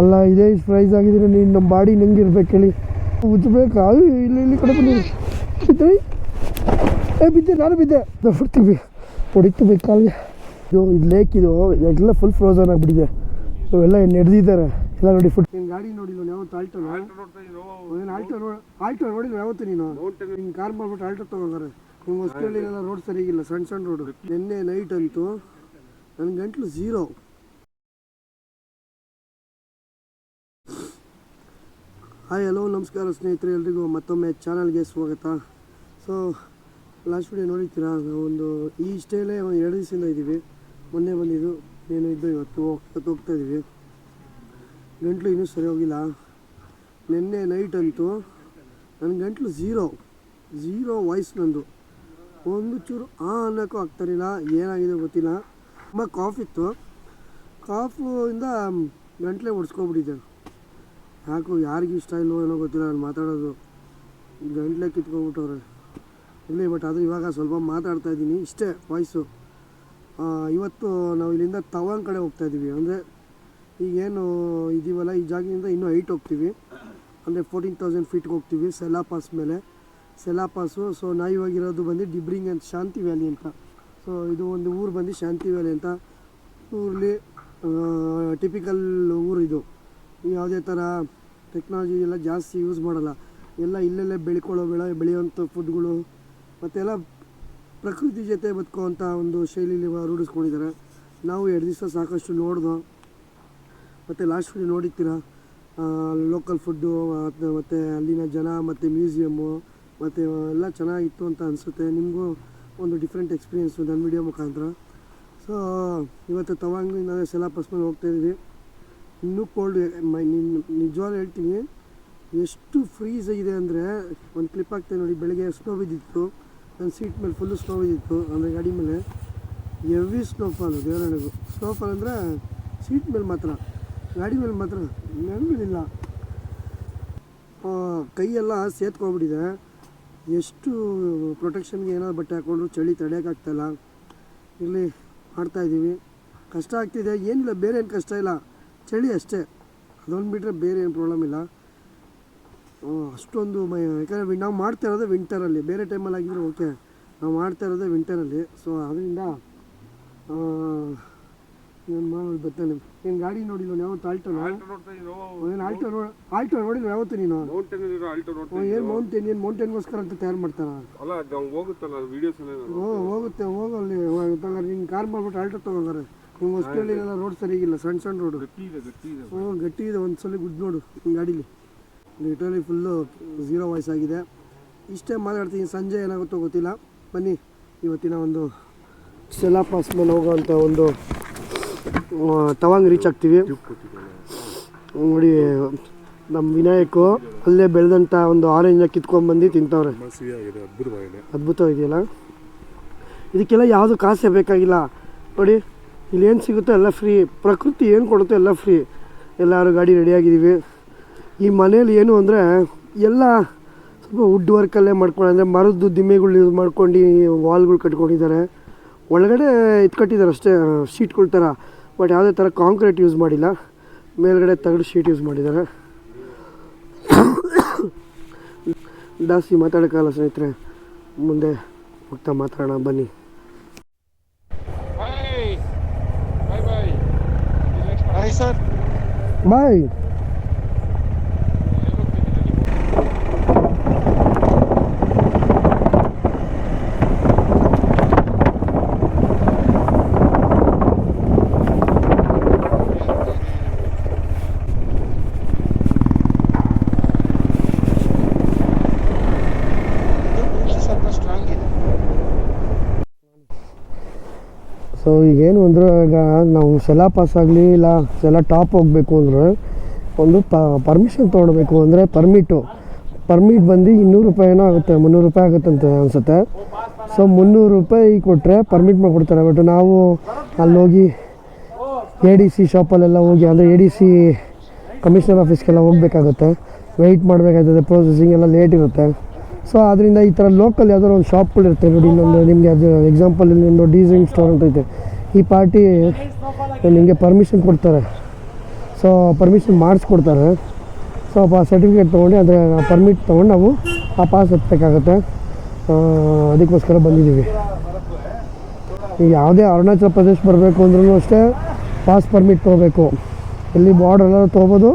ಅಲ್ಲ ಇದೇ ಇಷ್ಟು ಪ್ರೈಸ್ ಆಗಿದ್ರೆ ನೀನು ನಮ್ಮ ಬಾಡಿ ನಂಗಿರ್ಬೇಕು ಹೇಳಿ. ಉಜ್ಬೇಕಾ? ಅದು ಇಲ್ಲಿ ಇಲ್ಲಿ ಕಡೆ ಬಂದು ಬಿದ್ದೆ. ಏ ಬಿದ್ದೆ ನಾನು ಬಿದ್ದೆ. ಬಿಡ್ತೀವಿ ಹೊಡಿತು ಬೇಕಾಗಿ ಇದು ಇದು ಲೇಕ್ ಇದು. ಎಲ್ಲ ಫುಲ್ ಫ್ರೋಸನ್ ಆಗಿಬಿಟ್ಟಿದೆ. ಇವೆಲ್ಲ ನಡೆದಿದ್ದಾರೆ ಎಲ್ಲ ನೋಡಿ ಫುಡ್ ನಿನ್ನ ಗಾಡಿ ನೋಡಿಲ್ಲ ಯಾವತ್ತು ಆಲ್ಟೋ ಏನು ಆಲ್ಟೋ ನೋಡಿ ಆಲ್ಟೋ ನೋಡಿಲ್ಲ ಯಾವತ್ತು ನೀನು? ನಿನ್ನ ಕಾರ್ ಮಾಡ್ಬಿಟ್ಟು ಆಲ್ಟೋ ತೊಗೊಂಡಾರೆ ನಿಮ್ಮ ಎಲ್ಲ ರೋಡ್ ಸರಿಗಿಲ್ಲ. ಸಣ್ಣ ಸಣ್ಣ ರೋಡು ನಿನ್ನೆ ನೈಟ್ ಅಂತೂ ನನ್ನ ಗಂಟ್ಲು ಝೀರೋ ಹಾಯ್, ಹಲೋ, ನಮಸ್ಕಾರ ಸ್ನೇಹಿತರೆ, ಎಲ್ರಿಗೂ ಮತ್ತೊಮ್ಮೆ ಚಾನಲ್ಗೆ ಸ್ವಾಗತ. ಸೊ ಲಾಸ್ಟ್ ವಿಡಿಯೋ ನೋಡಿರ್ತೀರಾ ಒಂದು ಈ ಸ್ಟೇಲೇ ಒಂದು ಎರಡು ದಿವಸದಿಂದ ಇದ್ದೀವಿ. ಮೊನ್ನೆ ಬಂದಿದ್ದು ಏನು ಇದ್ದು ಇವತ್ತು ಇವತ್ತು ಹೋಗ್ತಾ ಇದ್ದೀವಿ. ಗಂಟ್ಲು ಇನ್ನೂ ಸರಿ ಹೋಗಿಲ್ಲ. ನಿನ್ನೆ ನೈಟ್ ಅಂತೂ ನನ್ನ ಗಂಟ್ಲು ಝೀರೋ ಝೀರೋ ವಾಯ್ಸ್ ನಂದು. ಒಂದು ಚೂರು ಆ ಅನ್ನೋಕ್ಕೂ ಆಗ್ತಾರಿಲ್ಲ ಏನಾಗಿದೆ ಗೊತ್ತಿಲ್ಲ. ತುಂಬ ಕಾಫ್ ಇತ್ತು. ಕಾಫು ಇಂದ ಗಂಟ್ಲೆ ಒಡ್ಸ್ಕೊಬಿಟ್ಟಿದ್ದೆ ಯಾಕೋ ಯಾರಿಗೂ ಇಷ್ಟ ಇಲ್ವೋ ಏನೋ ಗೊತ್ತಿಲ್ಲ ನಾನು ಮಾತಾಡೋದು. ಗಂಟ್ಲೆ ಕಿತ್ಕೊಂಡ್ಬಿಟ್ಟವ್ರೆ. ಇಲ್ಲಿ ಬಟ್ ಅದು ಇವಾಗ ಸ್ವಲ್ಪ ಮಾತಾಡ್ತಾ ಇದ್ದೀನಿ. ಇಷ್ಟೇ ವಾಯ್ಸು ಇವತ್ತು ನಾವು ಇಲ್ಲಿಂದ ತವಾಂಗ್ ಕಡೆ ಹೋಗ್ತಾ ಇದ್ದೀವಿ. ಅಂದರೆ ಈಗೇನು ಇದೀವಲ್ಲ, ಈ ಜಾಗದಿಂದ ಇನ್ನೂ ಹೈಟ್ ಹೋಗ್ತೀವಿ. ಅಂದರೆ ಫೋರ್ಟೀನ್ ತೌಸಂಡ್ ಫೀಟ್ಗೆ ಹೋಗ್ತೀವಿ ಸೆಲಾ ಪಾಸ್ ಮೇಲೆ. ಸೆಲಾ ಪಾಸು ಸೊ ನಾವು ಇವಾಗಿರೋದು ಬಂದು ಡಿಬ್ರಿಂಗ್ ಅಂತ ಶಾಂತಿ ವ್ಯಾಲಿ ಅಂತ. ಸೊ ಇದು ಒಂದು ಊರು ಬಂದು ಶಾಂತಿ ವ್ಯಾಲಿ ಅಂತ. ಊರಲ್ಲಿ ಟಿಪಿಕಲ್ ಊರು ಇದು ಯಾವುದೇ ಥರ ಟೆಕ್ನಾಲಜಿ ಎಲ್ಲ ಜಾಸ್ತಿ ಯೂಸ್ ಮಾಡಲ್ಲ. ಎಲ್ಲ ಇಲ್ಲೆಲ್ಲೇ ಬೆಳ್ಕೊಳ್ಳೋ ಬೆಳೆ, ಬೆಳೆಯುವಂಥ ಫುಡ್ಗಳು ಮತ್ತೆಲ್ಲ ಪ್ರಕೃತಿ ಜೊತೆ ಬದುಕುವಂಥ ಒಂದು ಶೈಲಿಲಿ ರೂಢಿಸ್ಕೊಂಡಿದ್ದಾರೆ. ನಾವು ಎರಡು ದಿವಸ ಸಾಕಷ್ಟು ನೋಡ್ದೋ, ಮತ್ತು ಲಾಸ್ಟ್ ಫುಡ್ ನೋಡಿರ್ತೀರ? ಲೋಕಲ್ ಫುಡ್ಡು ಮತ್ತು ಅಲ್ಲಿನ ಜನ, ಮತ್ತು ಮ್ಯೂಸಿಯಮ್ಮು ಮತ್ತು ಎಲ್ಲ ಚೆನ್ನಾಗಿತ್ತು ಅಂತ ಅನಿಸುತ್ತೆ. ನಿಮಗೂ ಒಂದು ಡಿಫ್ರೆಂಟ್ ಎಕ್ಸ್ಪೀರಿಯೆನ್ಸು ನನ್ನ ವಿಡಿಯೋ ಮುಖಾಂತರ. ಸೊ ಇವತ್ತು ತವಾಂಗಿಂದ ಸೆಲಾಪಸ್ ಮೇಲೆ ಹೋಗ್ತಾ ಇದ್ದೀವಿ. ಇನ್ನೂ ಕೋಲ್ಡ್ ನಿಜವಾಗ್ಲೂ ಹೇಳ್ತೀನಿ, ಎಷ್ಟು ಫ್ರೀಸ್ ಆಗಿದೆ ಅಂದರೆ, ಒಂದು ಕ್ಲಿಪ್ ಆಗ್ತದೆ ನೋಡಿ, ಬೆಳಗ್ಗೆ ಸ್ನೋ ಬಿದ್ದಿತ್ತು ನನ್ನ ಸೀಟ್ ಮೇಲೆ ಫುಲ್ಲು ಸ್ನೋ ಬಿದ್ದಿತ್ತು, ಅಂದರೆ ಗಾಡಿ ಮೇಲೆ. ಎವಿ ಸ್ನೋಫಾಲು ದೇವರಣೆಗೂ ಸ್ನೋಫಾಲ್ ಅಂದರೆ ಸೀಟ್ ಮೇಲೆ ಮಾತ್ರ, ಗಾಡಿ ಮೇಲೆ ಮಾತ್ರ ನೆನಪಿಲ್ಲ ಕೈಯೆಲ್ಲ ಸೇತ್ಕೊಂಡ್ಬಿಟ್ಟಿದೆ ಎಷ್ಟು ಪ್ರೊಟೆಕ್ಷನ್ಗೆ ಏನಾದ್ರು ಬಟ್ಟೆ ಹಾಕ್ಕೊಂಡ್ರು ಚಳಿ ತಡೆಯೋಕ್ಕಾಗ್ತಾಯಿಲ್ಲ ಇಲ್ಲಿ. ಮಾಡ್ತಾಯಿದ್ದೀವಿ ಕಷ್ಟ ಆಗ್ತಿದೆ. ಏನಿಲ್ಲ ಬೇರೆ ಏನು ಕಷ್ಟ ಇಲ್ಲ. ಚಳಿ ಅಷ್ಟೇ. ಅದೊಂದು ಬಿಟ್ಟರೆ ಬೇರೆ ಏನು ಪ್ರಾಬ್ಲಮ್ ಇಲ್ಲ. ಅಷ್ಟೊಂದು ಮೈ ಯಾಕಂದರೆ ನಾವು ಮಾಡ್ತಾ ಇರೋದೇ ವಿಂಟರಲ್ಲಿ ಬೇರೆ ಟೈಮಲ್ಲಿ ಆಗಿದ್ರೆ ಓಕೆ ನಾವು ಮಾಡ್ತಾ ಇರೋದೇ ವಿಂಟರಲ್ಲಿ ಸೊ ಅದರಿಂದ ಏನು ಮಾಡೋದು ಬರ್ತಾನೆ ಏನು ಗಾಡಿ ನೋಡಿಲ್ಲ ಯಾವತ್ತು ಓ ಏನು ಆಲ್ಟೋ ನೋಡಿ ಆಲ್ಟೋ ನೋಡಿಲ್ಲ ಯಾವತ್ತು ನೀನು? ಆಲ್ಟೋ ಏನು ಮೌಂಟೇನ್ ಏನು ಮೌಂಟೇನ್ಗೋಸ್ಕರ ಅಂತ ತಯಾರು ಮಾಡ್ತಾರ? ಅಲ್ಲ ಹೋಗುತ್ತಲ್ಲ ವಿಡಿಯೋಸ್ ಓ ಹೋಗುತ್ತೆ ಹೋಗಲ್ಲಿ ಹೋಗಂಗಾರೆ ನಿಂಗೆ ಕಾರ್ ಮಾಡ್ಬಿಟ್ಟು ಆಲ್ಟೋ ತೊಗೊಂಡಾರೆ ನಿಮ್ಮ ರೋಡ್ ಸರಿಗಿಲ್ಲ ಸಣ್ಣ ಸಣ್ಣ ರೋಡು ಗಟ್ಟಿ ಇದೆ ಗಟ್ಟಿ ಇದೆ. ಹ್ಞೂ ಗಟ್ಟಿ ಇದೆ ಒಂದು ಸಲ ಗುಡ್ ನೋಡು ಗಾಡೀಲಿ ಲಿಟರಲಿ ಫುಲ್ಲು ಝೀರೋ ವಾಯ್ಸ್ ಆಗಿದೆ. ಇಷ್ಟೇ ಮಾತಾಡ್ತೀನಿ ಸಂಜೆ ಏನಾಗುತ್ತೋ ಗೊತ್ತಿಲ್ಲ. ಬನ್ನಿ ಇವತ್ತಿನ ಒಂದು ಸೆಲಾ ಪಾಸ್ ಮೇಲೆ ಹೋಗೋವಂಥ ಒಂದು ತವಾಂಗ್ ರೀಚ್ ಆಗ್ತೀವಿ. ನೋಡಿ ನಮ್ಮ ವಿನಾಯಕು ಅಲ್ಲೇ ಬೆಳೆದಂಥ ಒಂದು ಆರೆಂಜ್ನ ಕಿತ್ಕೊಂಡ್ಬಂದು ತಿಂತವ್ರೆ. ಅದ್ಭುತವಾಗಿದೆಯಲ್ಲ? ಇದಕ್ಕೆಲ್ಲ ಯಾವುದು ಕಾಸೇ ಬೇಕಾಗಿಲ್ಲ. ನೋಡಿ ಇಲ್ಲಿ ಏನು ಸಿಗುತ್ತೋ? ಎಲ್ಲ ಫ್ರೀ. ಪ್ರಕೃತಿ ಏನು ಕೊಡುತ್ತೆ? ಎಲ್ಲ ಫ್ರೀ. ಎಲ್ಲರೂ ಗಾಡಿ ರೆಡಿಯಾಗಿದ್ದೀವಿ. ಈ ಮನೇಲಿ ಏನು ಅಂದರೆ, ಎಲ್ಲ ಸ್ವಲ್ಪ ವುಡ್ ವರ್ಕಲ್ಲೇ ಮಾಡ್ಕೊಂಡು, ಅಂದರೆ ಮರದ್ದು ದಿಮ್ಮೆಗಳು ಯೂಸ್ ಮಾಡ್ಕೊಂಡು, ವಾಲ್ಗಳು ಕಟ್ಕೊಂಡಿದ್ದಾರೆ. ಒಳಗಡೆ ಇದು ಕಟ್ಟಿದ್ದಾರೆ ಅಷ್ಟೇ, ಶೀಟ್ಗಳ ಥರ ಬಟ್ ಯಾವುದೇ ಥರ ಕಾಂಕ್ರೀಟ್ ಯೂಸ್ ಮಾಡಿಲ್ಲ. ಮೇಲ್ಗಡೆ ತಗಡು ಶೀಟ್ ಯೂಸ್ ಮಾಡಿದ್ದಾರೆ. ಜಾಸ್ತಿ ಮಾತಾಡೋಕ್ಕಲ್ಲ ಸ್ನೇಹಿತರೆ. ಮುಂದೆ ಹೋಗ್ತಾ ಮಾತಾಡೋಣ. ಬನ್ನಿ. ಹಾಯ್ ಸರ್ ಬಾಯ್ ಇದು ಸ್ವಲ್ಪ ಸ್ಟ್ರಾಂಗ್ ಇದೆ ಸೊ ಈಗೇನು ಅಂದರೆ ಈಗ ನಾವು ಸೆಲ ಪಾಸ್ ಆಗಲಿ ಇಲ್ಲ ಸೆಲಾ ಟಾಪ್ ಹೋಗಬೇಕು ಅಂದರೆ ಒಂದು ಪರ್ಮಿಷನ್ ತೊಗೊಳ್ಬೇಕು ಅಂದರೆ ಪರ್ಮಿಟು ಪರ್ಮಿಟ್ ಬಂದು ಇನ್ನೂರು ರೂಪಾಯಿ ಏನೋ ಆಗುತ್ತೆ, ಮುನ್ನೂರು ರೂಪಾಯಿ ಆಗುತ್ತಂತೆ ಅನಿಸುತ್ತೆ. ಸೊ ಮುನ್ನೂರು ರೂಪಾಯಿ ಕೊಟ್ಟರೆ ಪರ್ಮಿಟ್ ಮಾಡಿಕೊಡ್ತಾರೆ. ಬಟ್ ನಾವು ಅಲ್ಲಿ ಹೋಗಿ ಎ ಡಿ ಸಿ ಶಾಪಲ್ಲೆಲ್ಲ ಹೋಗಿ, ಅಂದರೆ ಎ ಡಿ ಸಿ ಕಮಿಷನರ್ ಆಫೀಸ್ಗೆಲ್ಲ ಹೋಗ್ಬೇಕಾಗುತ್ತೆ. ವೆಯ್ಟ್ ಮಾಡಬೇಕಾಗ್ತದೆ ಪ್ರೊಸೆಸಿಂಗ್ ಎಲ್ಲ ಲೇಟ್ ಇರುತ್ತೆ. ಸೊ ಅದರಿಂದ ಈ ಥರ ಲೋಕಲ್ ಯಾವ್ದಾದ್ರು ಒಂದು ಶಾಪ್ಗಳಿರುತ್ತೆ ನೋಡಿ, ಇನ್ನೊಂದು ನಿಮಗೆ ಅದು ಎಕ್ಸಾಂಪಲ್ ಒಂದು ಡೀಸಿಂಗ್ ಸ್ಟೋರ್ ಅಂತ ಐತೆ. ಈ ಪಾರ್ಟಿ ನಿಮಗೆ ಪರ್ಮಿಷನ್ ಕೊಡ್ತಾರೆ. ಸೊ ಪರ್ಮಿಷನ್ ಮಾಡಿಸ್ಕೊಡ್ತಾರೆ. ಸೊ ಆ ಸರ್ಟಿಫಿಕೇಟ್ ತೊಗೊಂಡು ಅಂದರೆ ಪರ್ಮಿಟ್ ತೊಗೊಂಡು ನಾವು ಆ ಪಾಸ್ ಹತ್ತಬೇಕಾಗತ್ತೆ ಅದಕ್ಕೋಸ್ಕರ ಬಂದಿದ್ದೀವಿ. ಈಗ ಯಾವುದೇ ಅರುಣಾಚಲ ಪ್ರದೇಶ ಬರಬೇಕು ಅಂದ್ರೂ ಅಷ್ಟೇ ಪಾಸ್ ಪರ್ಮಿಟ್ ತೊಗೋಬೇಕು. ಇಲ್ಲಿ ಬಾರ್ಡರ್ ಎಲ್ಲಾದ್ರೂ ತೊಗೋಬೋದು,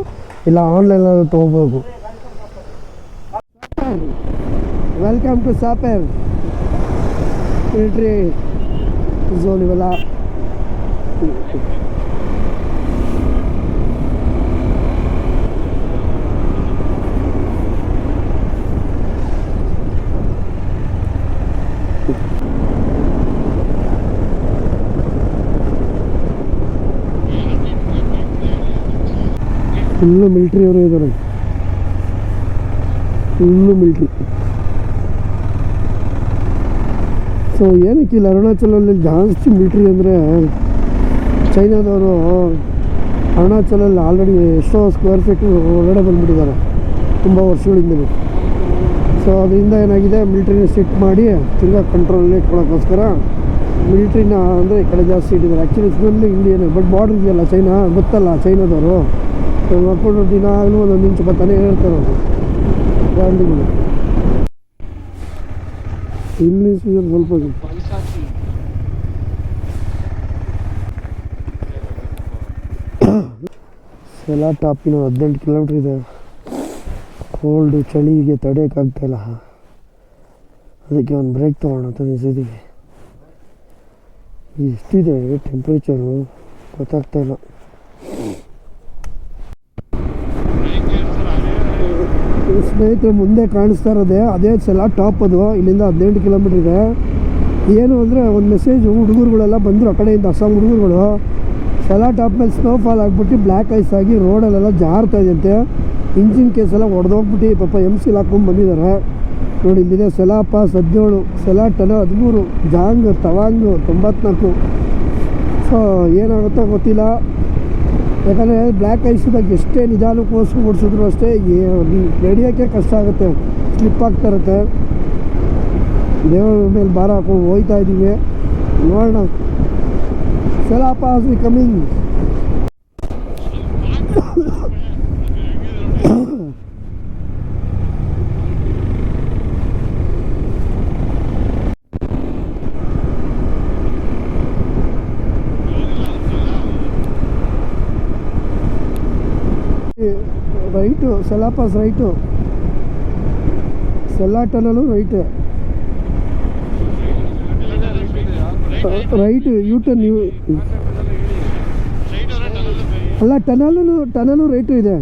ಇಲ್ಲ ಆನ್ಲೈನ್ ಎಲ್ಲಾದ್ರೂ ತೊಗೋಬೋದು. Welcome to sapper military zone ಇವೆಲ್ಲ ಫುಲ್ಲು ಮಿಲ್ಟ್ರಿ ಅವರು ಇದ್ದಾರೆ ಫುಲ್ಲು ಮಿಲ್ಟ್ರಿ ಸೊ ಏನಕ್ಕೆ ಇಲ್ಲಿ ಅರುಣಾಚಲಲ್ಲಿ ಜಾಸ್ತಿ ಮಿಲ್ಟ್ರಿ ಅಂದರೆ ಚೈನಾದವರು ಅರುಣಾಚಲಲ್ಲಿ ಆಲ್ರೆಡಿ ಎಷ್ಟೋ ಸ್ಕ್ವೇರ್ ಫೀಟ್ ಒಳಗಡೆ ಬಂದುಬಿಟ್ಟಿದ್ದಾರೆ, ತುಂಬ ವರ್ಷಗಳಿಂದಲೂ. ಸೊ ಅದರಿಂದ ಏನಾಗಿದೆ ಮಿಲ್ಟ್ರಿನ ಸೆಟ್ ಮಾಡಿ ತಿರ್ಗಾ ಕಂಟ್ರೋಲಲ್ಲಿ ಇಟ್ಕೊಳ್ಳೋಕ್ಕೋಸ್ಕರ ಮಿಲ್ಟ್ರಿನ ಅಂದರೆ ಈ ಕಡೆ ಜಾಸ್ತಿ ಇಟ್ಟಿದ್ದಾರೆ. Actually full Indian but border ಇದೆಯಲ್ಲ ಚೈನಾ, ಗೊತ್ತಲ್ಲ ಚೈನಾದವರು. ನೋಡ್ಕೊಂಡು ದಿನಾಗಲೂ ಒಂದೊಂದು ಇಂಚು ಬರ್ತಾನೆ ಹೇಳ್ತಾರೆ ಅವರು. ಗಾಂಧಿಗಳು ಇಲ್ಲಿ ಸ್ವಲ್ಪ. ಸೆಲಾ ಟಾಪಿನ ಹದಿನೆಂಟು ಕಿಲೋಮೀಟ್ರ್ ಇದೆ. ಕೋಲ್ಡು ಚಳಿಗೆ ತಡೆಯೋಕ್ಕಾಗ್ತಾಯಿಲ್ಲ ಅದಕ್ಕೆ ಒಂದು ಬ್ರೇಕ್ ತೊಗೊಳ್ಳೋಣ ಅಂತ ನಿಲ್ಸಿದ್ದೀವಿ ಎಷ್ಟಿದೆ ಟೆಂಪ್ರೇಚರು ಗೊತ್ತಾಗ್ತಾ ಇಲ್ಲ ಈ ಸ್ನೇಹಿತರೆ ಮುಂದೆ ಕಾಣಿಸ್ತಾ ಇರೋದೇ, ಅದೇ ಸಲ ಟಾಪ್ ಅದು, ಇಲ್ಲಿಂದ ಹದಿನೆಂಟು ಕಿಲೋಮೀಟ್ರ್ ಇದೆ. ಏನು ಅಂದರೆ, ಒಂದು ಮೆಸೇಜ್ ಹುಡುಗರುಗಳೆಲ್ಲ ಬಂದರು ಆ ಕಡೆಯಿಂದ, ಅಸ್ಸಾಂ ಹುಡುಗರುಗಳು. ಸಲ ಟಾಪ್ ಮೇಲೆ ಸ್ನೋಫಾಲ್ ಆಗಿಬಿಟ್ಟು ಬ್ಲ್ಯಾಕ್ ಐಸ್ ಆಗಿ ರೋಡಲ್ಲೆಲ್ಲ ಜಾರ್ತಾ ಇದೆಯಂತೆ ಇಂಜಿನ್ ಕೇಸ್ ಎಲ್ಲ ಒಡೆದೋಗ್ಬಿಟ್ಟು ಪಾಪ ಎಂ ಸಿಲ್ ಹಾಕ್ಕೊಂಡು ಬಂದಿದ್ದಾರೆ. ನೋಡಿ, ಇಲ್ಲಿದೆ ಸೆಲಾ ಪಾಸ್ ಹದಿನೇಳು ಸೆಲಾ ಟನ ಹದಿಮೂರು, ಜಾಂಗ್, ತವಾಂಗ್, ತೊಂಬತ್ನಾಲ್ಕು. ಸೊ ಏನಾಗುತ್ತೋ ಗೊತ್ತಿಲ್ಲ. ಯಾಕಂದರೆ ಬ್ಲ್ಯಾಕ್ ಐಸಿದಾಗ ಎಷ್ಟೇ ನಿಧಾನಕ್ಕೆ ಓಡಿಸಿ ಓಡಿಸಿದ್ರು ಅಷ್ಟೇ ನಡೆಯೋಕ್ಕೆ ಕಷ್ಟ ಆಗುತ್ತೆ. ಸ್ಲಿಪ್ ಆಗ್ತಾ ಇರುತ್ತೆ. ದೇವರ ಮೇಲೆ ಭಾರ ಹಾಕೊಂಡು ಹೋಯ್ತಾ ಇದ್ದೀವಿ. ನೋಡೋಣ. ಸಲ pass Sela pass right. Tunnel right. Right U turn U ಅಲ್ಲ ಟನಲು ಟನಲು ರೈಟು ಇದೆ.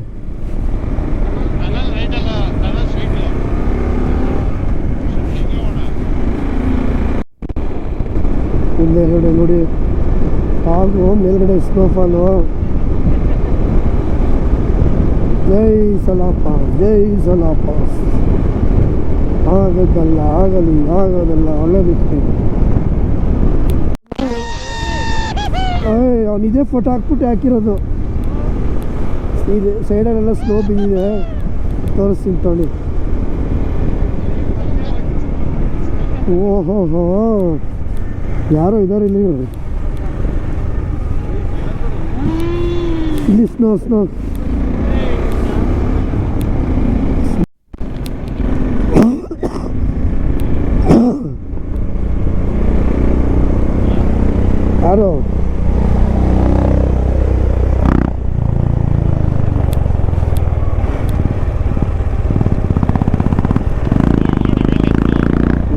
ಮೇಲ್ಗಡೆ ನೋಡಿ. ಹಾಗೂ ಮೇಲ್ಗಡೆ ಸ್ನೋಫಾಲು ಜೈ ಸಲಾಪಾಸ್ ಜೈ ಸಲಾಪ ಆಗದ್ದಲ್ಲ ಆಗಲಿ ಆಗೋದಲ್ಲ ಒಳ್ಳೆದಿತ್ತು ಅವ್ನು ಇದೇ ಫೋಟೋ ಹಾಕ್ಬಿಟ್ಟು ಹಾಕಿರೋದು ಇದೆ ಸೈಡಲ್ಲೆಲ್ಲ ಸ್ನೋ ಬಿದ್ದಿದೆ ತೋರಿಸ್ತೀನಿ ತೊಳಿ ಓಹೋ ಹೋ ಯಾರೋ ಇದಾರೆ ಇಲ್ಲಿ ಇಲ್ಲಿ ಸ್ನೋ ಸ್ನೋ ಯಾರು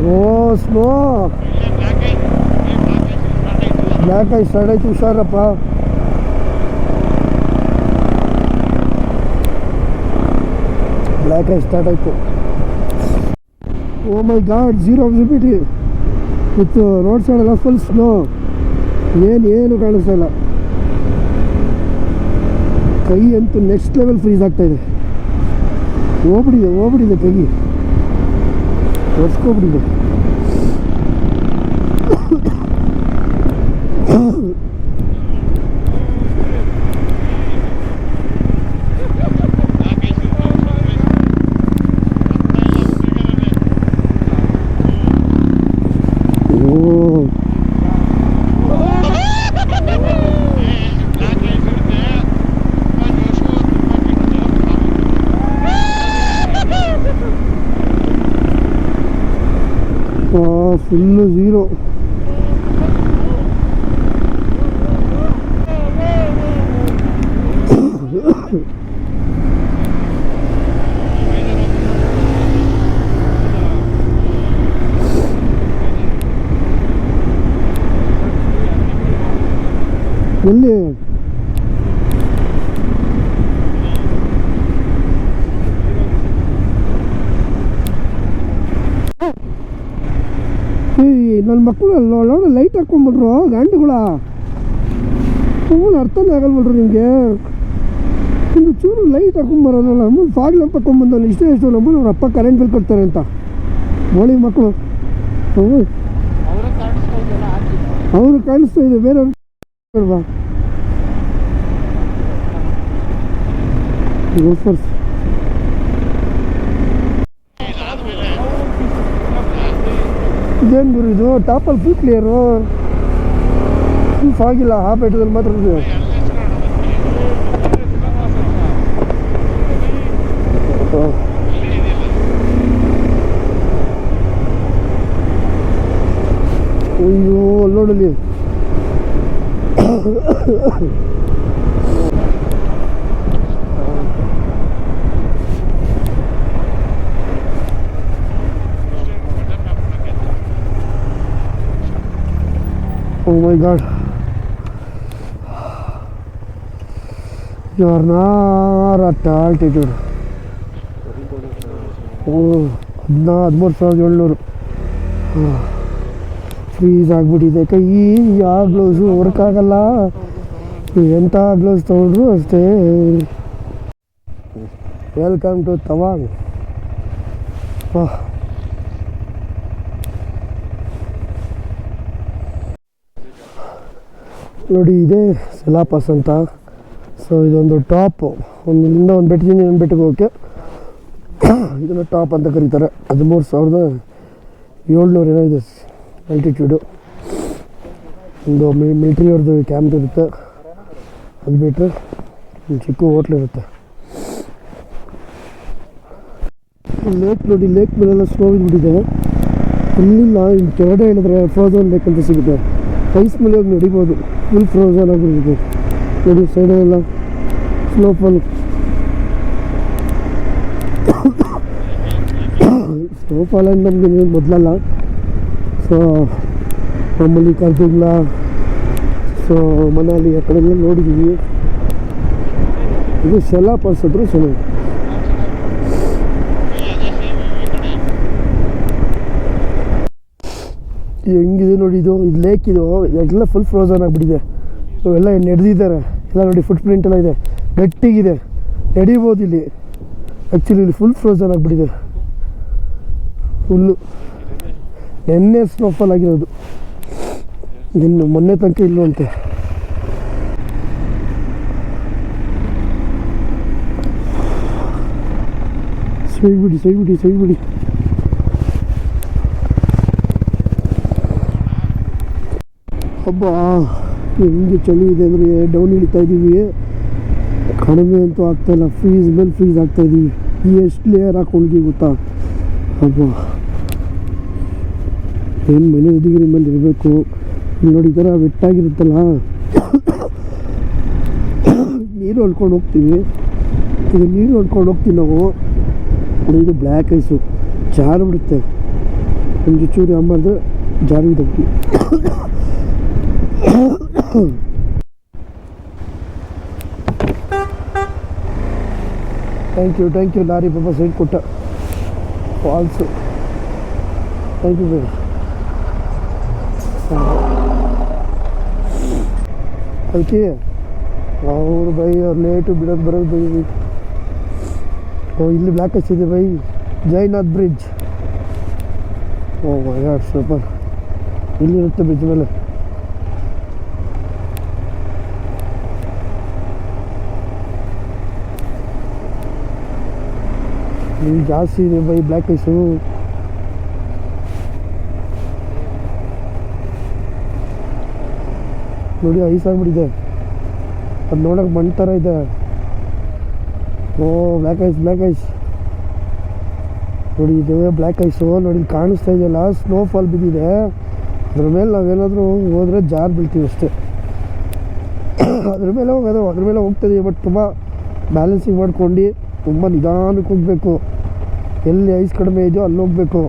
ಓ ಸ್ನೋ ಬ್ಲ್ಯಾಕ್ ಐ ಹುಷಾರಪ್ಪ? ಬ್ಲ್ಯಾಕ್ ಐ ಸ್ಟಾರ್ಟ್ ಆಯ್ತು? ಓ my god zero visibility with road side ಎಲ್ಲ ಫುಲ್ ಸ್ನೋ ಏನು ಏನು ಕಾಣಿಸ್ತಾ ಇಲ್ಲ. ಕೈ ಅಂತೂ ನೆಕ್ಸ್ಟ್ ಲೆವೆಲ್ ಫ್ರೀಸ್ ಆಗ್ತಾ ಇದೆ. ಹೋಗ್ಬಿಡಿದೆ ಹೋಗ್ಬಿಡಿದೆ ಕೈ. ಒರ್ಸ್ಕೊಬಿಟ್ಟಿದೆ ಫುಲ್ಲು ಝೀರೋ ಎಲ್ಲಿ ಏಯ್ ನನ್ನ ಮಕ್ಕಳು ಅಲ್ಲ ಲೈಟ್ ಹಾಕ್ಕೊಂಬಿಟ್ರು ಗಾಂಡಿಗಳ. ಫೋನ್ ಅರ್ಥನೇ ಆಗಲ್ಬಿಡ್ರಿ ನಿಮಗೆ? ಒಂದು ಚೂರು ಲೈಟ್ ಹಾಕೊಂಬರೋಲ್ಲ ನಮ್ಮನ್ನು ಫಾಗ್ ಲ್ಯಾಂಪ್ ಹಾಕೊಂಬಂದಲ್ಲ ಇಷ್ಟೇ ಎಷ್ಟು ನಮ್ಮನ್ನು ಅವ್ರ ಅಪ್ಪ ಕರೆಂಟ್ ಬಿಲ್ ಕೊಡ್ತಾರೆ ಅಂತ. ಹೋಳಿ ಮಕ್ಕಳು. ಅವರು ಕಾಣಿಸ್ತಾ ಇದೆ, ಬೇರೆ ಅಲ್ವಾ ಇದೇನು ಗುರು ಇದು? ಟಾಪಲ್ಲಿ ಫುಲ್ ಕ್ಲಿಯರು ಫುಲ್ ಆಗಿಲ್ಲ. ಆ ಬೆಟ್ಟದಲ್ಲಿ ಮಾತ್ರ ಅಯ್ಯೋ ಅಲ್ಲಿ my god. You are not at altitude. ಓ ಹದಿನಾ ಹದಿಮೂರು ಸಾವಿರದ ಏಳ್ನೂರು. ಫ್ರೀಸ್ ಆಗಿಬಿಟ್ಟಿದೆ. ಕೈ ಯಾವ ಗ್ಲೌಸು ವರ್ಕ್ ಆಗಲ್ಲ. ಎಂಥ ಗ್ಲೌಸ್ ತೊಗೊಂಡ್ರು ಅಷ್ಟೇ. ವೆಲ್ಕಮ್ ಟು ತವಾಂಗ್ ವಾಹ್ ನೋಡಿ ಇದೆ ಸೆಲಾಪಸ್ ಅಂತ. ಸೊ ಇದೊಂದು ಟಾಪು ಒಂದು ಇಲ್ಲಿಂದ ಒಂದು ಬೆಟ್ಟದಿಂದ ಇನ್ನೊಂದು ಬೆಟ್ಟಕ್ಕೆ ಹೋಗೋಕ್ಕೆ. ಇದನ್ನು ಟಾಪ್ ಅಂತ ಕರೀತಾರೆ. ಹದಿಮೂರು ಸಾವಿರದ ಏಳ್ನೂರು ಏನೋ ಇದೆ ಆಲ್ಟಿಟ್ಯೂಡು ಒಂದು ಮಿಲ್ಟ್ರಿ ಅವ್ರದ್ದು ಕ್ಯಾಂಪ್ ಇರುತ್ತೆ. ಅದು ಬಿಟ್ಟರೆ ಒಂದು ಚಿಕ್ಕ ಹೋಟ್ಲ್ ಇರುತ್ತೆ. ಲೇಕ್ ನೋಡಿ ಲೇಕ್ ಮೇಲೆಲ್ಲ ಸ್ನೋ ಬಿದ್ದುಬಿಟ್ಟಿದೆ ಇಲ್ಲಿಲ್ಲ ಇನ್ನು ಕೆಳಗಡೆ ಹೇಳಿದ್ರೆ ಫ್ರೋಝನ್ ಲೇಕ್ ಅಂತ ಸಿಗುತ್ತೆ. ಐಸ್ ಮೇಲೆ ಹೋಗಿ ನಡಿಬೋದು. ಫುಲ್ ಫ್ರೋಝನ್ ಆಗಿಬಿಟ್ಟಿದೆ ನೋಡಿ ಸೈಡಲ್ಲೆಲ್ಲ ಸ್ನೋಫಾಲ್ ಸ್ನೋಫಾಲ್ ಅಂತ ನಮಗೆ ಮೊದಲಲ್ಲ ಸೊ ಮಾಮೂಲಿ ಕರ್ದಿಲ್ಲ. ಸೊ ಮನಾಲಿ ಆ ಕಡೆ ನೋಡಿದ್ದೀವಿ ಇದು ಶೆಲಾಪಸ್ ಹತ್ರ ಚೆನ್ನಾಗಿ ಹೆಂಗಿದೆ ನೋಡಿ ಇದು ಇದು ಲೇಕ್ ಇದು ಎಲ್ಲ ಫುಲ್ ಫ್ರೋಝನ್ ಆಗಿಬಿಟ್ಟಿದೆ. ಎಲ್ಲ ನಡೆದಿದ್ದಾರೆ. ಎಲ್ಲ ನೋಡಿ ಫುಟ್ ಪ್ರಿಂಟ್ ಎಲ್ಲ ಇದೆ. ಗಟ್ಟಿಗಿದೆ. ನಡಿಬೋದು ಇಲ್ಲಿ. ಆ್ಯಕ್ಚುಲಿ ಇಲ್ಲಿ ಫುಲ್ ಫ್ರೋಝನ್ ಆಗಿಬಿಟ್ಟಿದೆ. ಫುಲ್ಲು ನೆನ್ನೆ ಸ್ನೋಫಾಲ್ ಆಗಿರೋದು. ಇನ್ನು ಮೊನ್ನೆ ತನಕ ಇಲ್ಲೂ ಅಂತೆ ಸೈಬಿಡಿ ಸೈಬಿಡಿ ಸೈಬಿಡಿ. ಹಬ್ಬ ಹೆಂಗೆ ಚಳಿ ಇದೆ ಅಂದರೆ ಡೌನ್ ಇಳಿತಾ ಇದ್ದೀವಿ ಕಡಿಮೆ ಅಂತೂ ಆಗ್ತಾಯಿಲ್ಲ ಫ್ರೀಸ್ ಮೇಲೆ ಫ್ರೀಸ್ ಆಗ್ತಾಯಿದ್ದೀವಿ ಎಷ್ಟು ಲೇಯರ್ ಹಾಕೊಂಡಿದ್ದೀವಿ ಗೊತ್ತಾ? ಹಬ್ಬ. ಏನು ಮನೆ ಡಿಗ್ರಿ ಮೇಲೆ ಇರಬೇಕು? ನೋಡಿ ಥರ ವೆಟ್ಟಾಗಿರುತ್ತಲ್ಲ ನೀರು ಹೊಡ್ಕೊಂಡು ಹೋಗ್ತೀವಿ. ಈಗ ನೀರು ಹೊಡ್ಕೊಂಡು ಹೋಗ್ತೀವಿ ನಾವು. ಇದು ಬ್ಲ್ಯಾಕ್ ಐಸು ಜಾರು ಬಿಡುತ್ತೆ. ಒಂದು ಚೂರು ಅಂಬಾರ್ದು, ಜಾರು ಬಿದ್ದೋಗ್ತೀವಿ thank you thank you lorry ಪಾಪ ಸೈಡ್ ಕೊಟ್ಟ ಫಾಲ್ಸು ಥ್ಯಾಂಕ್ ಯು ಬೇಡ ಅದಕ್ಕೆ ಅವ್ರು ಬೈ ಅವ್ರು ಲೇಟು ಬಿಡೋದು ಬರೋದು ಬೈ ಓ ಇಲ್ಲಿ ಬ್ಲ್ಯಾಕ್ ಇದೆ by Jainath bridge oh my god super ಇಲ್ಲಿರುತ್ತೆ bridge ಮೇಲೆ. ಇಲ್ಲಿ ಜಾಸ್ತಿ ಇದೆ ಬೈ ಬ್ಲ್ಯಾಕ್ ಐಸು ನೋಡಿ ಐಸ್ ಆಗ್ಬಿಟ್ಟಿದೆ. ಅದು ನೋಡೋಕೆ ಮಣ್ಣು ಥರ ಇದೆ. Oh black ice black ice ನೋಡಿ ಇದು ಬ್ಲ್ಯಾಕ್ ಐಸು ನೋಡಿ ಕಾಣಿಸ್ತಾ ಇದೆಯಲ್ಲ ಸ್ನೋಫಾಲ್ ಬಿದ್ದಿದೆ. ಅದ್ರ ಮೇಲೆ ನಾವೇನಾದರೂ ಹೋದರೆ ಜಾರ್ ಬೀಳ್ತೀವಿ ಅಷ್ಟೇ. ಅದ್ರ ಮೇಲೆ ಹೋಗೋದು, ಅದ್ರ ಮೇಲೆ ಹೋಗ್ತಾಯಿದ್ದೀವಿ ಬಟ್ ತುಂಬ ಬ್ಯಾಲೆನ್ಸಿಂಗ್ ಮಾಡ್ಕೊಂಡು, ತುಂಬ ನಿಧಾನಕ್ಕೆ ಹೋಗಬೇಕು. ಎಲ್ಲಿ ಐಸ್ ಕಡಿಮೆ ಇದೆಯೋ ಅಲ್ಲಿ ಹೋಗಬೇಕು.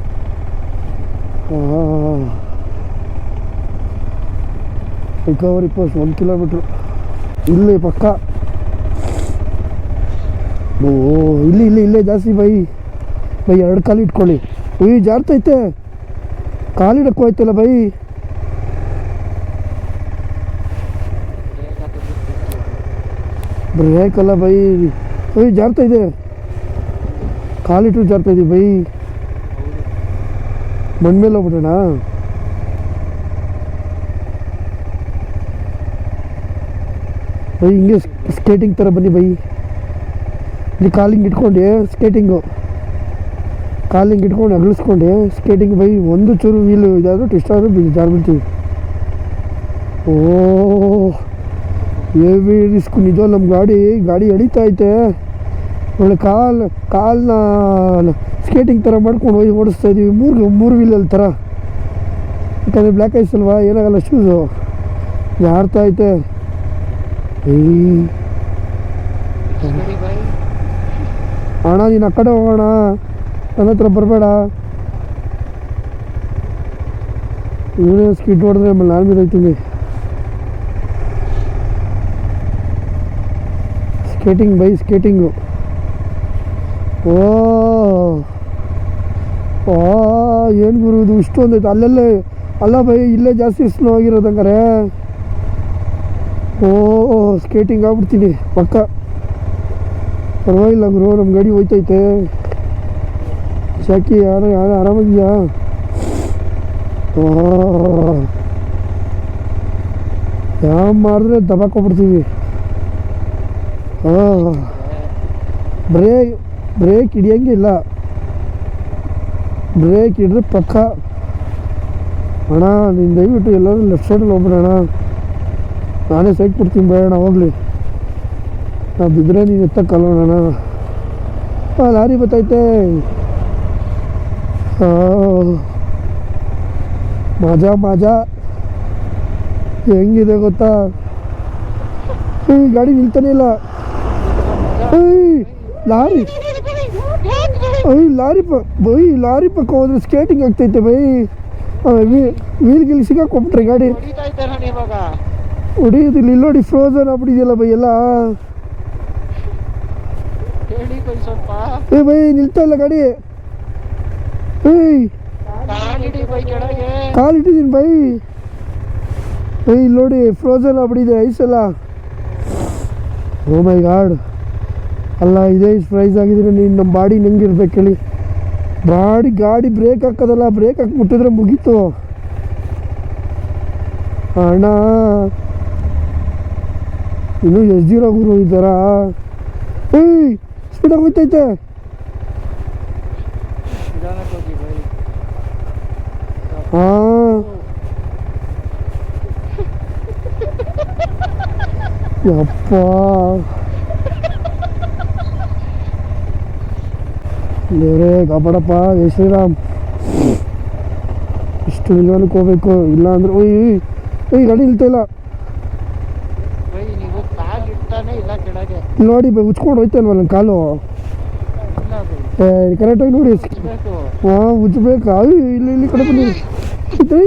ರಿಕವರಿ ಪೋಸ್ಟ್ ಒಂದು ಕಿಲೋಮೀಟ್ರು ಇಲ್ಲಿ ಪಕ್ಕ. ಓ, ಇಲ್ಲಿ ಇಲ್ಲಿ, ಇಲ್ಲೇ ಜಾಸ್ತಿ ಬೈ. ಬೈ, ಎರಡು ಕಾಲು ಇಟ್ಕೊಳ್ಳಿ. ಈ ಜಾರ್ತೈತೆ ಕಾಲಿಡಕ್ಕೆ ಹೋಯ್ತಲ್ಲ ಬೈ. ಬ್ರೇಕ್ ಅಲ್ಲ ಬೈ. ಜಾರ್ತಾ ಇದೆ. ಕಾಲಿಟ್ರು ಜಾರ್ತಾ ಇದೀವಿ ಬೈ. ಮಣ್ಣ ಮೇಲೆ ಹೋಗ್ಬಿಡೋಣ. ಬೈ, ಹಿಂಗೆ ಸ್ಕೇಟಿಂಗ್ ಥರ ಬನ್ನಿ ಬೈ. ಇಲ್ಲಿ ಕಾಲಿಂಗ್ ಇಟ್ಕೊಂಡೆ ಸ್ಕೇಟಿಂಗು ಕಾಲಿಂಗ್ ಇಟ್ಕೊಂಡು ಅಗಲಿಸ್ಕೊಂಡು ಸ್ಕೇಟಿಂಗ್ ಬೈ. ಒಂದು ಚೂರು ವೀಲು ಇದಾದರೂ ಟಿಸ್ಟ್ ಆದರೂ ಬಿ ಜಾರು ಬೀಳ್ತೀವಿ. ಓ ಹೆವಿ ರಿಸ್ಕು ನಿಜ ನಮ್ಮ ಗಾಡಿ ಗಾಡಿ ಎಳಿತಾ ಐತೆ. ಒಳ್ಳೆ ಕಾಲು ಕಾಲನ್ನ ಸ್ಕೇಟಿಂಗ್ ಥರ ಮಾಡ್ಕೊಂಡು ಹೋಗಿ ಓಡಿಸ್ತಾ ಇದ್ದೀವಿ ಮೂರು ಮೂರು ವೀಲಲ್ಲಿ ಥರ ಯಾಕಂದರೆ ಬ್ಲ್ಯಾಕ್ ಐಸ್ ಅಲ್ವಾ? ಏನಾಗಲ್ಲ ಶೂಸು ಯಾರ್ತಾ ಐತೆ. ಅಣ್ಣ, ನೀನು ಆ ಕಡೆ ಹೋಗೋಣ. ನನ್ನ ಹತ್ರ ಬರಬೇಡ. ಇವನೇ ಸ್ಕಿಡ್ ಹೊಡೆದ್ರೆ ಆಮೇಲೆ ನಾನು ಬಿದ್ದೋಗ್ತೀನಿ ಸ್ಕೇಟಿಂಗ್ ಬೈ ಸ್ಕೇಟಿಂಗು ಓ ಓ ಏನು ಗುರು ಇದು ಇಷ್ಟೊಂದು ಐತೆ? ಅಲ್ಲೆಲ್ಲೇ, ಅಲ್ಲ ಬೈ, ಇಲ್ಲೇ ಜಾಸ್ತಿ ಸ್ಲೋ ಆಗಿರೋದು ಹಂಗಾರೆ. ಓ ಸ್ಕೇಟಿಂಗ್ ಆಗ್ಬಿಡ್ತೀನಿ, ಪಕ್ಕ. ಪರವಾಗಿಲ್ಲ ಗುರು ನಮ್ಮ ಗಾಡಿ ಹೋಯ್ತೈತೆ. ಶಾಕಿ ಯಾರು ಯಾರು, ಆರಾಮಾಗಿದೆಯಾ? ಯಾವ ಮಾಡಿದ್ರೆ ದಬಾಕೊಬಿಡ್ತೀವಿ ಹಾಂ. ಬ್ರೇಕ್ ಬ್ರೇಕ್ ಹಿಡಿಯಂಗಿಲ್ಲ ಬ್ರೇಕ್ ಹಿಡಿದ್ರೆ ಪಕ್ಕ. ಅಣ್ಣ, ನೀನು ದಯವಿಟ್ಟು ಎಲ್ಲರೂ ಲೆಫ್ಟ್ ಸೈಡಲ್ಲಿ ಹೋಗ್ಬಿಡೋಣ ನಾನೇ ಸೈಡ್ ಕೊಡ್ತೀನಿ ಬೇಡ ಹೋಗ್ಲಿ. ನಾ ಬಿದ್ದರೆ ನೀನು ಎತ್ತಕ್ಕಲ್ವಣ ಹಾಂ ಲಾರಿ ಬತ್ತೈತೆ. ಮಜಾ ಮಜಾ. ಹೆಂಗಿದೆ ಗೊತ್ತಾ? ಹ್ಞೂ ಗಾಡಿ ನಿಲ್ತಾನೆ ಇಲ್ಲ. ಲಾರಿ. ಅಯ್ಯ ಲಾರಿ ಪ ಬೈ ಲಾರಿ ಪಕ್ಕ ಹೋದ್ರೆ ಸ್ಕೇಟಿಂಗ್ ಆಗ್ತೈತೆ ಬೈ. ವೀಲ್ ಗಿಲ್ ಸಿಗಾಕೊಂಬಿಟ್ರೆ ಗಾಡಿ. ಹೊಡಿಯೋದಿಲ್ಲ ಇಲ್ಲಿ ನೋಡಿ ಫ್ರೋಸನ್ ಆಗ್ಬಿಟ್ಟಿದೆಯಲ್ಲ ಬೈ ಎಲ್ಲ. ಏ ಬೈ ನಿಲ್ತಾ ಇಲ್ಲ ಗಾಡಿ. ಏಯ್ ಕಾಲಿಟ್ಟಿದ್ದೀನಿ ಬೈ ಕೆಳಗೆ. ಕಾಲು ಇಟ್ಟಿದ್ದೀನಿ ಬೈ. ಏಯ್ ಇಲ್ಲಿ ನೋಡಿ ಫ್ರೋಸನ್ ಆಗ್ಬಿಟ್ಟಿದೆ ಐಸ್ ಎಲ್ಲ. ಓ ಮೈ ಗಾಡ್ ಅಲ್ಲ, ಇದೇ ಪ್ರೈಸ್ ಆಗಿದ್ರೆ ನೀನು ನಮ್ಮ ಬಾಡಿ ಹೆಂಗಿರ್ಬೇಕು ಹೇಳಿ. ಬಾಡಿ ಗಾಡಿ ಬ್ರೇಕ್ ಹಾಕೋದಲ್ಲ ಬ್ರೇಕ್ ಹಾಕ್ಬಿಟ್ಟಿದ್ರೆ ಮುಗೀತು. ಅಣ್ಣ. ಇನ್ನು ಎಸ್ ಜೀರೋ ಗುರು ಈ ಥರ ಏಯ್ ಸ್ಪೀಡಾಗಿ ಹೋಗ್ತೈತೆ ಹಾಂ ಯಪ್ಪ. ದೇವ್ರೇ ಕಾಪಾಡಪ್ಪ ಜೈ ಶ್ರೀರಾಮ್. ಇಷ್ಟು ನಿಲ್ವನಕ್ಕೆ ಹೋಗ್ಬೇಕು ಇಲ್ಲ ಅಂದ್ರೆ ಓಯ್ ಓಯ್, ಗಾಡಿ ನಿಲ್ತಾ ಇಲ್ಲ. ಬೈ ನೀವು ಇಲ್ಲ ಕೆಳಗೆ? ನೋಡಿ ಬೈ ಉಚ್ಕೊಂಡು ಹೋಯ್ತಲ್ವ ನನ್ನ ಕಾಲು? ಕರೆಕ್ಟಾಗಿ ನೋಡಿ. ಹಾಂ ಉಜ್ಬೇಕಾ ಇಲ್ಲಿ ಇಲ್ಲಿ ಕಡೆ ಬನ್ನಿ. ಬಿದ್ದೆ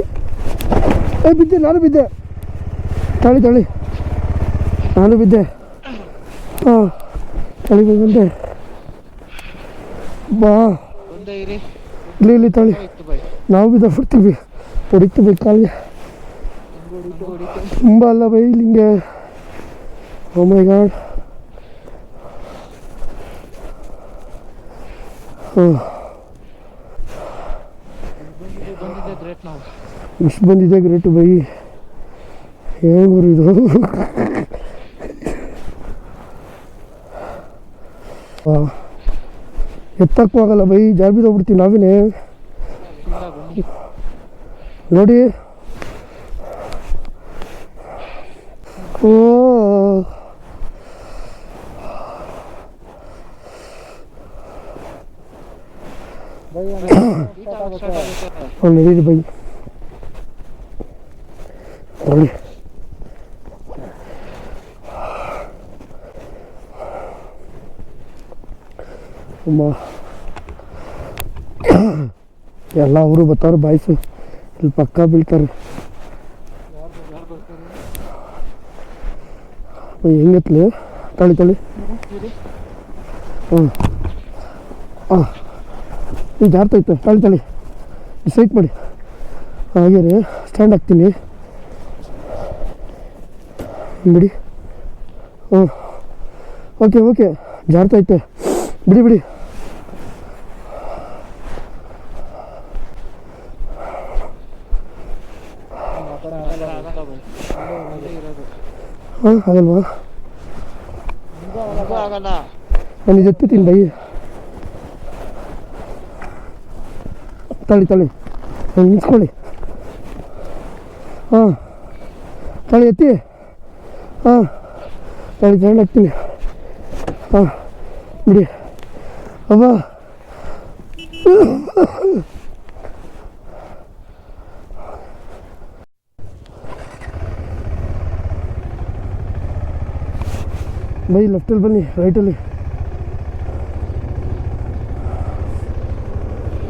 ಏ ಬಿದ್ದೆ ನಾನು ಬಿದ್ದೆ. ತಳಿ ತಳಿ ನಾನು ಬಿದ್ದೆ. ಹಾಂ ತಳಿ ಬಂದೆ. ಬಾ. ಒಂದೇ ಇರಿ ಇಲ್ಲಿ ಇಲ್ಲಿ ತಳಿ ಇತ್ತು ಬೈ ನಾವು ಬಿದ್ದ ಬಿಡ್ತೀವಿ. ಹೊಡಿತೀವಿ ಕಾಲಿಗೆ. ಹಂಗೆ ಹೊಡಿತೀನಿ ತುಂಬ ಅಲ್ಲ ಬೈ ಇಲ್ಲಿ ಹಿಂಗೆ ಓ ಮೈ ಗಾಡ್ ಹಾಂ. ಬಂದಿದ್ದೆ ಗ್ರೇಟ್ ನಾವು ಇಷ್ಟು ಬಂದಿದೆ ಗ್ರೇಟು ಬೈ. ಏನು ಗುರು ಇದು? ಎತ್ತಕ್ಕೂ ಆಗಲ್ಲ ಬೈ ಜಾರ್ ಬಿದ್ದೋಗ್ಬಿಡ್ತೀವಿ ನಾವಿನೇ ಇಲ್ಲ ಬನ್ನಿ ನೋಡಿ. ಓ. ಅವ್ನು ನಡೀರಿ ಬೈ. ನೋಡಿ. ಅಮ್ಮ ಎಲ್ಲ ಅವರು ಬರ್ತಾರೆ, ಬಾಯ್ಸು. ಇಲ್ಲಿ ಪಕ್ಕ ಬೀಳ್ತಾರೆ. ಹೆಂಗತ್ಲಿ? ತಳಿ ತಳಿ. ಹ್ಞೂ ಹಾಂ ಈಗ ಜಾರ್ತೈತೆ ತಳಿ ತಳಿ. ಸೈಟ್ ಮಾಡಿ. ಹಾಗೆ ರೀ, ಸ್ಟ್ಯಾಂಡ್ ಹಾಕ್ತೀನಿ. ಬಿಡಿ. ಹ್ಞೂ ಓಕೆ ಓಕೆ. ಜಾರ್ತೈತೆ ಬಿಡಿ ಬಿಡಿ ಹಾಂ ಆಗಲ್ವಾ ಆಗಲ್ಲ ನಾನು ಇದು ಎತ್ತೀನಿ ಬೈ ತಳಿ ತಳಿ ಹಂಗೆ ನಿಂತ್ಕೊಳ್ಳಿ ಹಾಂ ತಳಿ ಎತ್ತಿ ಹಾಂ ತಳಿ ತಗೊಂಡು ಹಾಕ್ತೀನಿ ಹಾಂ ಬಿಡಿ ಅಮ್ಮ ಬೈ ಲೆಫ್ಟಲ್ಲಿ ಬನ್ನಿ ರೈಟಲ್ಲಿ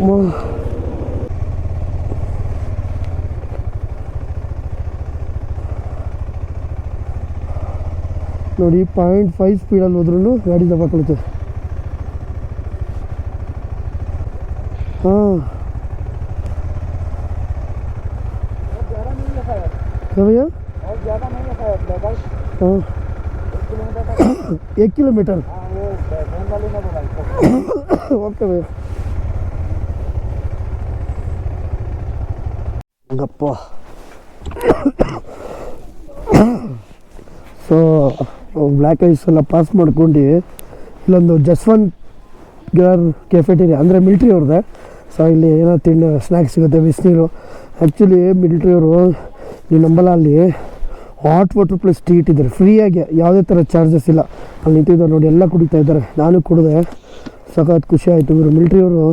ಅಮ್ಮ ನೋಡಿ ಪಾಯಿಂಟ್ ಫೈವ್ ಸ್ಪೀಡಲ್ಲಿ ಹೋದ್ರೂ ಗಾಡಿ ದಬ್ಬಾಕೊಳುತ್ತೆ ಹಾಂ. एक kilometre okay bhaiya ಹಂಗಪ್ಪ so black ice ಎಲ್ಲ ಪಾಸ್ ಮಾಡ್ಕೊಂಡು ಇಲ್ಲೊಂದು ಜಸ್ವಂತ್ ಗಿರಾರ್ ಕೆಫೆಟೇರಿಯಾ ಅಂದರೆ ಮಿಲ್ಟ್ರಿ ಅವ್ರದ್ದೆ ಸೊ ಇಲ್ಲಿ ಏನೋ ತಿಂಡಿ ಸ್ನ್ಯಾಕ್ಸ್ ಸಿಗುತ್ತೆ ಬಿಸಿನೀರು ಆ್ಯಕ್ಚುಲಿ ಮಿಲ್ಟ್ರಿಯವರು ನೀವು ನಂಬಲ್ಲ ಅಲ್ಲಿ ಹಾಟ್ ವಾಟರ್ ಪ್ಲಸ್ ಟೀ ಇಟ್ಟಿದ್ದಾರೆ. ಫ್ರೀಯಾಗಿ ಯಾವುದೇ ಥರ ಚಾರ್ಜಸ್ ಇಲ್ಲ. ಅಲ್ಲಿ ನಿಂತಿದ್ದಾರೆ ನೋಡಿ, ಎಲ್ಲ ಕುಡಿತಾ ಇದ್ದಾರೆ. ನಾನು ಕುಡಿದೆ. ಸಖತ್ ಖುಷಿ ಆಯಿತು. ಇವರು ಮಿಲ್ಟ್ರಿಯವರು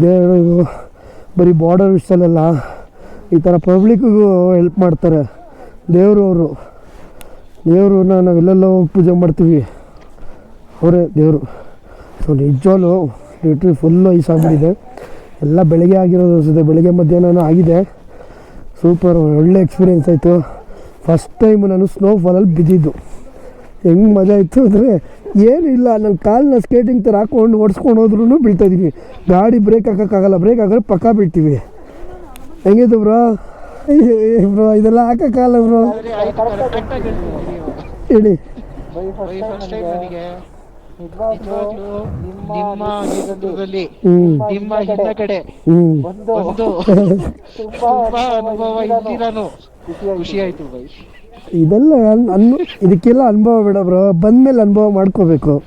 ಬೇರೆ ಬರೀ ಬಾರ್ಡರ್ ವಿಷಯಲ್ಲೆಲ್ಲ ಈ ಥರ ಪಬ್ಲಿಕ್ಕಿಗೂ ಹೆಲ್ಪ್ ಮಾಡ್ತಾರೆ. ದೇವರು ಅವರು. ದೇವರು ನಾವೆಲ್ಲೆಲ್ಲ ಹೋಗಿ ಪೂಜೆ ಮಾಡ್ತೀವಿ. ಅವರೇ ದೇವರು. ಸೊ ನಿಜವಾಗ್ಲೂ ಲಿಟ್ರಿ ಫುಲ್ಲು ಆಗಿಬಿಟ್ಟಿದೆ. ಎಲ್ಲ ಬೆಳಗ್ಗೆ ಆಗಿರೋದು ಅನಿಸುತ್ತೆ. ಬೆಳಗ್ಗೆ ಮಧ್ಯಾಹ್ನ ಆಗಿದೆ. ಸೂಪರ್ ಒಳ್ಳೆ ಎಕ್ಸ್ಪೀರಿಯೆನ್ಸ್ ಆಯಿತು. ಫಸ್ಟ್ ಟೈಮ್ ನಾನು ಸ್ನೋಫಾಲಲ್ಲಿ ಬಿದ್ದಿದ್ದು. ಹೆಂಗೆ ಮಜಾ ಇತ್ತು ಅಂದರೆ ಏನಿಲ್ಲ ನನ್ನ ಕಾಲನ್ನ ಸ್ಕೇಟಿಂಗ್ ಥರ ಹಾಕ್ಕೊಂಡು ಓಡಿಸ್ಕೊಂಡು ಹೋದ್ರೂ ಬೀಳ್ತಾಯಿದ್ದೀನಿ ಗಾಡಿ ಬ್ರೇಕ್ ಹಾಕೋಕ್ಕಾಗಲ್ಲ ಬ್ರೇಕ್ ಹಾಕಿದ್ರೆ ಪಕ್ಕ ಬಿಡ್ತೀವಿ ಹೆಂಗಿದ್ದು ಬ್ರೋ ಬ್ರೋ ಇದೆಲ್ಲ ಹಾಕೋಕ್ಕಾಗಲ್ಲ ಬ್ರೋ ಹೇಳಿ. ನಿಮ್ಮ ಹ್ಞೂ ಒಂದು. ತುಂಬಾ ಅನುಭವ ನಾನು ಖುಷಿ ಆಯ್ತು ಇದೆಲ್ಲ ಅನ್- ಅನ್ನು ಇದಕ್ಕೆಲ್ಲ ಅನುಭವ ಬೇಡ ಬ್ರೋ. ಬಂದ್ಮೇಲೆ ಅನುಭವ ಮಾಡ್ಕೋಬೇಕು.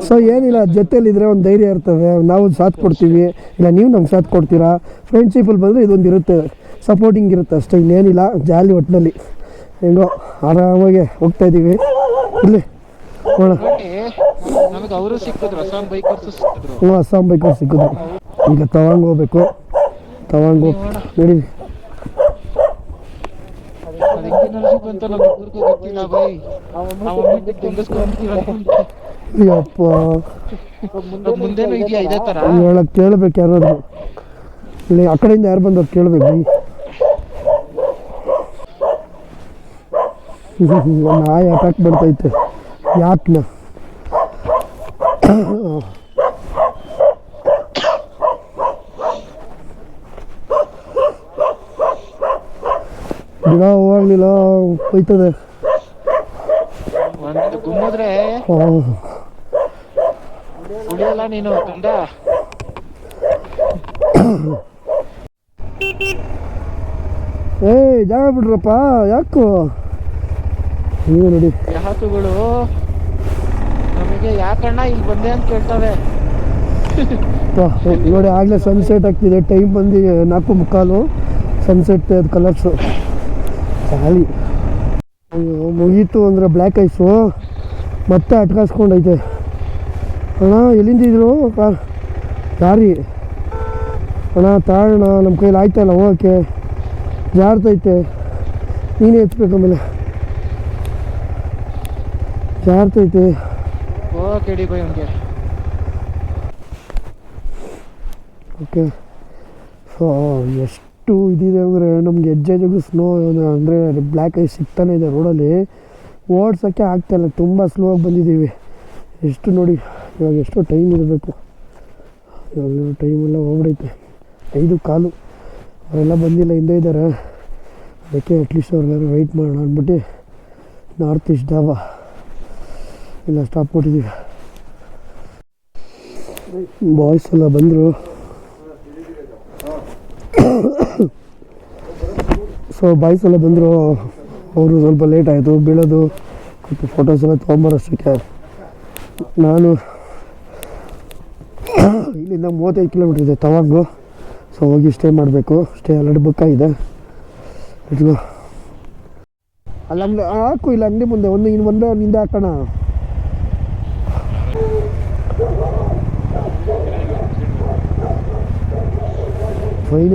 ಸೊ ಏನಿಲ್ಲ ಜೊತೆಲಿದ್ರೆ ಒಂದು ಧೈರ್ಯ ಇರ್ತವೆ. ನಾವು ಸಾಥ್ ಕೊಡ್ತೀವಿ. ಇಲ್ಲ ನೀವು ನಮ್ಗೆ ಸಾಥ್ ಕೊಡ್ತೀರಾ? ಫ್ರೆಂಡ್ಶಿಪ್ಪಲ್ಲಿ ಬಂದರೆ ಇದೊಂದು ಇರುತ್ತೆ. ಸಪೋರ್ಟಿಂಗ್ ಇರುತ್ತೆ ಅಷ್ಟೇ. ಇನ್ನೇನಿಲ್ಲ ಜಾಲಿ ಒಟ್ಟಿನಲ್ಲಿ ಹೆಂಗೋ ಆರಾಮಾಗೆ ಹೋಗ್ತಾ ಇದ್ದೀವಿ ಇಲ್ಲಿ ನಮಗೆ ಅವರು ಸಿಕ್ಕಿದ್ರು ಅಸ್ಸಾಂ ಬೈಕರ್ಸ್ ಸಿಕ್ಕಿದ್ರು. ಹ್ಞೂ ಅಸ್ಸಾಂ ಬೈಕರ್ ಸಿಕ್ಕಿದ್ರು. ಈಗ ತವಾಂಗ್ ಹೋಗ್ಬೇಕು. ತವಾಂಗ್ ಹೋಗಿ ನಡೀರಿ. ಹೇಳಕ್ ಕೇಳ್ಬೇಕು ಯಾರಾದ್ರು. ಇಲ್ಲಿ ಆ ಕಡೆಯಿಂದ ಯಾರು ಬಂದವ್ರು ಕೇಳ್ಬೇಕು ನಾಯಿ ಅಟ್ಯಾಕ್ ಬರ್ತೈತೆ ಯಾಕ್ನ ಗಿಡ ಹೋಗ್ಲಿಲ್ಲ ಹೋಯ್ತದೆ ಗುಮ್ಮಿದ್ರೆ ಹಾಂ. ಉಳಿಯಲ್ಲ ನೀನು ಕಂಡ ಏಯ್ ಜಾಗ ಬಿಡ್ರಪ್ಪ ಯಾಕೋ? ನೀವು ನೋಡಿ. ಗ್ರಾಹಕಗಳು ನಮಗೆ ಯಾಕಣ್ಣ ಇಲ್ಲಿ ಬಂದೆ ಅಂತ ಕೇಳ್ತವೆ. ನೋಡಿ ಆಗಲೇ ಸನ್ಸೆಟ್ ಆಗ್ತಿದೆ. ಟೈಮ್ ಬಂದು ನಾಲ್ಕು ಮುಕ್ಕಾಲು. ಸನ್ಸೆಟ್ ಅದು ಕಲರ್ಸು ಅಯ್ಯೋ, ಮುಗೀತು ಅಂದರೆ ಬ್ಲ್ಯಾಕ್ ಐಸು ಮತ್ತೆ ಅಟ್ಕಾಸ್ಕೊಂಡೈತೆ. ಅಣ್ಣ, ಎಲ್ಲಿಂದಿದ್ರು? ದಾರಿ. ಅಣ್ಣ, ತಾಳಣ್ಣ ನಮ್ಮ ಕೈಲಿ ಆಯ್ತಲ್ಲ ಹೋಗೋಕ್ಕೆ? ಜಾರ್ತೈತೆ ನೀನೇ ಎತ್ಬೇಕು ಆಮೇಲೆ. ಜಾರ್ತೈತೆ ಓಕೆ ಡಿ ಬೈ ಅವ್ನಿಗೆ ಓಕೆ. ಸೊ ಎಷ್ಟು ಇದಿದೆ ಅಂದರೆ ನಮ್ಗೆ ಹೆಜ್ಜೆ ಹೆಜ್ಜೆಗೂ ಸ್ನೋ ಅಂದರೆ ಬ್ಲ್ಯಾಕ್ ಐಸ್ ಸಿಗ್ತಾನೆ ಇದೆ ರೋಡಲ್ಲಿ ಓಡ್ಸೋಕ್ಕೆ ಆಗ್ತಾಯಿಲ್ಲ ತುಂಬ ಸ್ಲೋ ಆಗಿ ಬಂದಿದ್ದೀವಿ. ಎಷ್ಟು ನೋಡಿ ಇವಾಗ ಎಷ್ಟು ಟೈಮ್ ಇರಬೇಕು. ಇವಾಗ ಟೈಮೆಲ್ಲ ಹೋಗ್ಬಿಡೈತೆ. ಐದು ಕಾಲು. ಅವರೆಲ್ಲ ಬಂದಿಲ್ಲ ಹಿಂದೆ ಇದ್ದಾರೆ. ಅದಕ್ಕೆ ಅಟ್ಲೀಸ್ಟ್ ಅವ್ರಿಗಾರು ವೆಯ್ಟ್ ಮಾಡೋಣ ಅಂದ್ಬಿಟ್ಟು ನಾರ್ತ್ ಈಸ್ಟ್ ಡಾಬಾ ಇಲ್ಲ ಸ್ಟಾಪ್ ಕೊಟ್ಟಿದ್ದೀವಿ. ಬಾಯ್ಸ್ ಎಲ್ಲ ಬಂದರು. ಸೊ ಬಾಯ್ಸ್ ಎಲ್ಲ ಬಂದರು. ಅವರು ಸ್ವಲ್ಪ ಲೇಟ್ ಆಯಿತು, ಬೀಳೋದು. ಸ್ವಲ್ಪ ಫೋಟೋಸ್ ಎಲ್ಲ ತೊಗೊಂಬರೋಷ್ಟಕ್ಕೆ. ನಾನು ಇಲ್ಲಿಂದ ಮೂವತ್ತೈದು ಕಿಲೋಮೀಟ್ರ್ ಇದೆ ತವಾಂಗು. ಸೊ ಹೋಗಿ ಸ್ಟೇ ಮಾಡಬೇಕು. ಸ್ಟೇ ಆಲ್ರೆಡಿ ಬುಕ್ ಆಗಿದೆ. ಇಟ್ಕೋ ಅಲ್ಲಿ, ಅಂಗಡಿ ಹಾಕು, ಇಲ್ಲ, ಅಂಗಡಿ ಮುಂದೆ. ಒಂದು ಇನ್ನು ಒಂದೇ ನಿಂದೆ ಹಾಕೋಣ. Clean it.